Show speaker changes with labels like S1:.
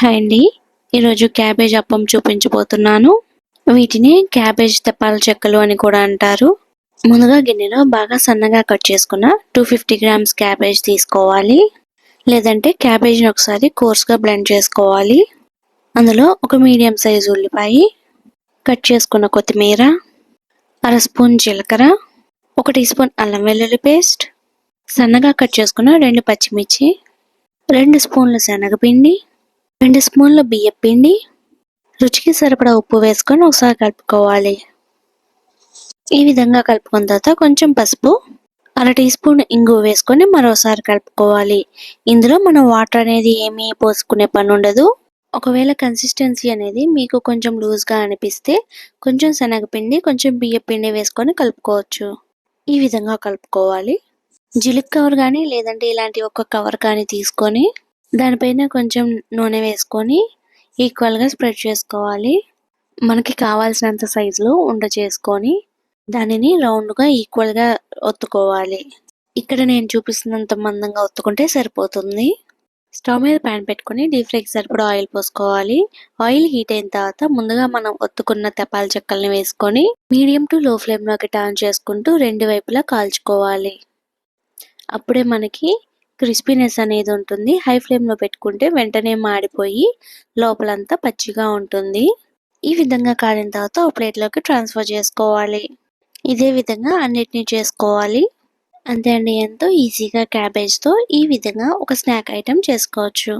S1: Hi అండి. ఈరోజు cabbage appam చూపించబోతున్నాను. వీటిని క్యాబేజ్ తెప్పాల చెక్కలు అని కూడా అంటారు. ముందుగా గిన్నెలో బాగా సన్నగా కట్ చేసుకున్న టూ ఫిఫ్టీ గ్రామ్స్ క్యాబేజ్ తీసుకోవాలి. లేదంటే క్యాబేజ్ని ఒకసారి కోర్స్గా బ్లెండ్ చేసుకోవాలి. అందులో ఒక మీడియం సైజు ఉల్లిపాయ కట్ చేసుకున్న కొత్తిమీర అర స్పూన్ జీలకర్ర ఒక టీ స్పూన్ అల్లం వెల్లుల్లి పేస్ట్ సన్నగా కట్ చేసుకున్న రెండు పచ్చిమిర్చి రెండు స్పూన్ల శనగపిండి రెండు స్పూన్ల బియ్యం పిండి రుచికి సరిపడా ఉప్పు వేసుకొని ఒకసారి కలుపుకోవాలి. ఈ విధంగా కలుపుకున్న తర్వాత కొంచెం పసుపు అర టీ స్పూన్ ఇంగు వేసుకొని మరోసారి కలుపుకోవాలి. ఇందులో మనం వాటర్ అనేది ఏమీ పోసుకునే పని ఉండదు. ఒకవేళ కన్సిస్టెన్సీ అనేది మీకు కొంచెం లూజ్గా అనిపిస్తే కొంచెం శనగపిండి కొంచెం బియ్యపిండి వేసుకొని కలుపుకోవచ్చు. ఈ విధంగా కలుపుకోవాలి. జిలిక్ కవర్ కానీ లేదంటే ఇలాంటి ఒక కవర్ కానీ తీసుకొని దానిపైన కొంచెం నూనె వేసుకొని ఈక్వల్గా స్ప్రెడ్ చేసుకోవాలి. మనకి కావాల్సినంత సైజులో ఉండ చేసుకొని దానిని రౌండ్గా ఈక్వల్గా ఒత్తుకోవాలి. ఇక్కడ నేను చూపిస్తున్నంత మందంగా ఒత్తుకుంటే సరిపోతుంది. స్టవ్ మీద ప్యాన్ పెట్టుకొని డీప్ ఫ్రైకి సరిపడా ఆయిల్ పోసుకోవాలి. ఆయిల్ హీట్ అయిన తర్వాత ముందుగా మనం ఒత్తుకున్న తెపాల చెక్కల్ని వేసుకొని మీడియం టు లో ఫ్లేమ్లోకి టర్న్ చేసుకుంటూ రెండు వైపులా కాల్చుకోవాలి. అప్పుడే మనకి క్రిస్పీనెస్ అనేది ఉంటుంది. హై ఫ్లేమ్లో పెట్టుకుంటే వెంటనే మాడిపోయి లోపలంతా పచ్చిగా ఉంటుంది. ఈ విధంగా కాలిన తర్వాత ఒక ప్లేట్లోకి ట్రాన్స్ఫర్ చేసుకోవాలి. ఇదే విధంగా అన్నిటినీ చేసుకోవాలి. అంతే అండి. ఎంతో ఈజీగా క్యాబేజ్తో ఈ విధంగా ఒక స్నాక్ ఐటెం చేసుకోవచ్చు.